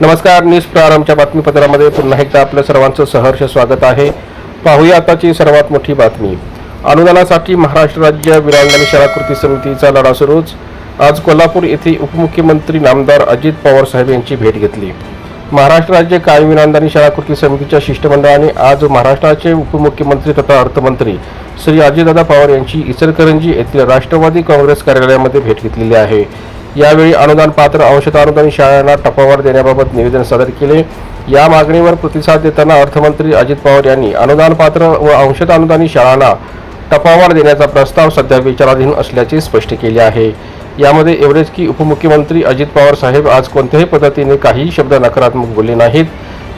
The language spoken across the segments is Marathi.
नमस्कार न्यूज प्रारंभच्या बातमीपत्रामध्ये पुन्हा एकदा आपलं सर्वांचं सहर्ष स्वागत आहे. पाहूया आताची सर्वात मोठी बातमी. अनुदानासाठी महाराष्ट्र राज्य विरांगणी शाळा कृती समितीचा लढा सुरूच. आज कोल्हापूर येथे उपमुख्यमंत्री नामदार अजित पवार साहेब यांची भेट घेतली. महाराष्ट्र राज्य कायम विरांगणी शाळा कृती समितीच्या शिष्टमंडळाने आज महाराष्ट्राचे उपमुख्यमंत्री तथा अर्थमंत्री श्री अजितदादा पवार यांची इचलकरंजी येथील राष्ट्रवादी काँग्रेस कार्यालयामध्ये भेट घेतलेली आहे. यावेळी अनुदान पात्र अंशतः शाळांना टपावार देण्याबाबत निवेदन सादर केले. या मागणीवर प्रतिसाद देताना अर्थमंत्री अजित पवार यांनी अनुदान पात्र व अंशतः अनुदानी शाळांना टप्पावर देण्याचा प्रस्ताव सध्या विचाराधीन असल्याचे स्पष्ट केले आहे. यामध्ये एवढेच की उपमुख्यमंत्री अजित पवार साहेब आज कोणत्याही पद्धतीने काही शब्द नकारात्मक बोलले नाहीत.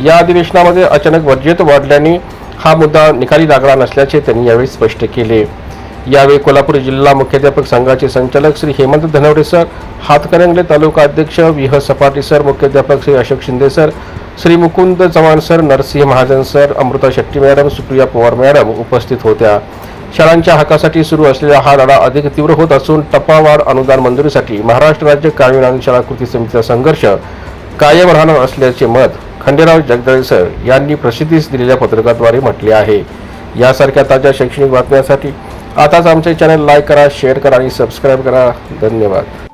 या अधिवेशनामध्ये अचानक वर्जित वाढल्याने हा मुद्दा निकाली लागला नसल्याचे त्यांनी यावेळी स्पष्ट केले. यावेळी कोल्हापूर जिल्हा मुख्याध्यापक संघाचे संचालक श्री हेमंत धनवडे सर हातकणंगले तालुका अध्यक्ष विह सपाटी सर मुख्याध्यापक Shri Ashok Shinde sir Shri Mukund Chavan sir Narasimha Mahajan sir Amruta Shetty madam Supriya Pawar madam उपस्थित होत्या. शाळांच्या हक्कासाठी सुरू असलेला हा लढा अधिक तीव्र होत असून टप्पावार अनुदान मंजुरीसाठी महाराष्ट्र राज्य कायम आणि शाळा कृती समितीचा संघर्ष कायम राहणार असल्याचे मत खंडेराव जगदळे सर यांनी प्रसिद्धीस दिलेल्या पत्रकाद्वारे म्हटले आहे. यासारख्या ताज्या शैक्षणिक बातम्यांसाठी आताच आमचे चॅनल लाईक करा शेअर करा आणि सबस्क्राईब करा. धन्यवाद.